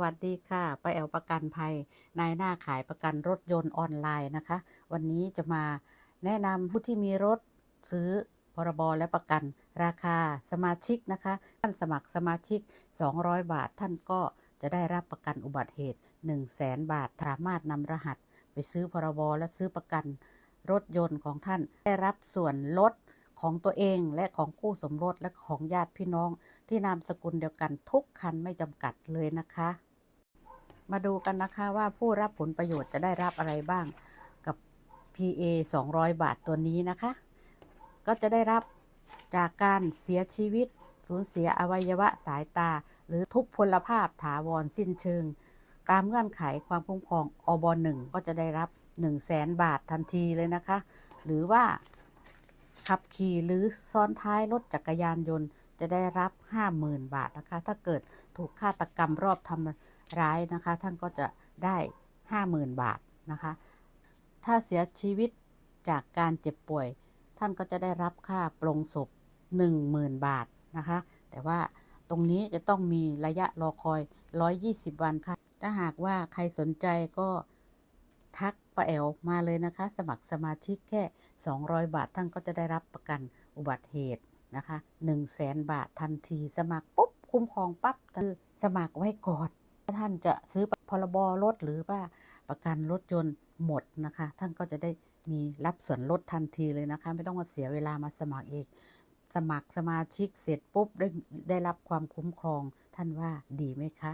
วัสดีค่ะไปแอลประกันภัยนายหน้าขายประกันรถยนต์ออนไลน์นะคะ วันนี้จะมาแนะนำผู้ที่มีรถซื้อพรบและประกันราคาสมาชิกนะคะ ท่านสมัครสมาชิก 200 บาท ท่านก็จะได้รับประกันอุบัติเหตุ 1 0 0 0 0แสนบาท สามารถนำรหัส ไปซื้อพรบและซื้อประกันรถยนต์ของท่านได้รับส่วนลด ของตัวเองและของคู่สมรสและของญาติพี่น้องที่นามสกุลเดียวกันทุกคันไม่จำกัดเลยนะคะ มาดูกันนะคะว่าผู้รับผลประโยชน์จะได้รับอะไรบ้างกับ PA 200 บาทตัวนี้นะคะ ก็จะได้รับจากการเสียชีวิต สูญเสียอวัยวะสายตา หรือทุพพลภาพถาวรสิ้นเชิง ตามเงื่อนไขความคุ้มครองอบหนึ่งก็จะได้รับ 1 0 0 0 0แสนบาททันทีเลยนะคะ หรือว่า ขับขี่หรือซ้อนท้ายรถจักรยานยนต์ จะได้รับ 50,000 บาทนะคะ ถ้าเกิดถูกฆาตกรรมรอบทำร้ายนะคะ ท่านก็จะได้ 50,000 บาทนะคะ ถ้าเสียชีวิตจากการเจ็บป่วย ท่านก็จะได้รับค่าปลงศพ 10,000 บาทนะคะ แต่ว่าตรงนี้จะต้องมีระยะรอคอย 120 วันค่ะ ถ้าหากว่าใครสนใจก็ทัก ป้าแอลมาเลยนะคะ สมัครสมาชิกแค่ 200 บาทท่านก็จะได้รับประกันอุบัติเหตุนะคะ1 0 0 0 0แสนบาททันที สมัครปุ๊บคุ้มครองปั๊บคือสมัครไว้ก่อนถ้าท่านจะซื้อพรบรถหรือว่าประกันรถยนต์หมดนะคะ ท่านก็จะได้มีรับส่วนลดทันทีเลยนะคะ ไม่ต้องมาเสียเวลามาสมัครเองสมัครสมาชิกเสร็จปุ๊บได้ได้รับความคุ้มครองท่านว่าดีไหมคะ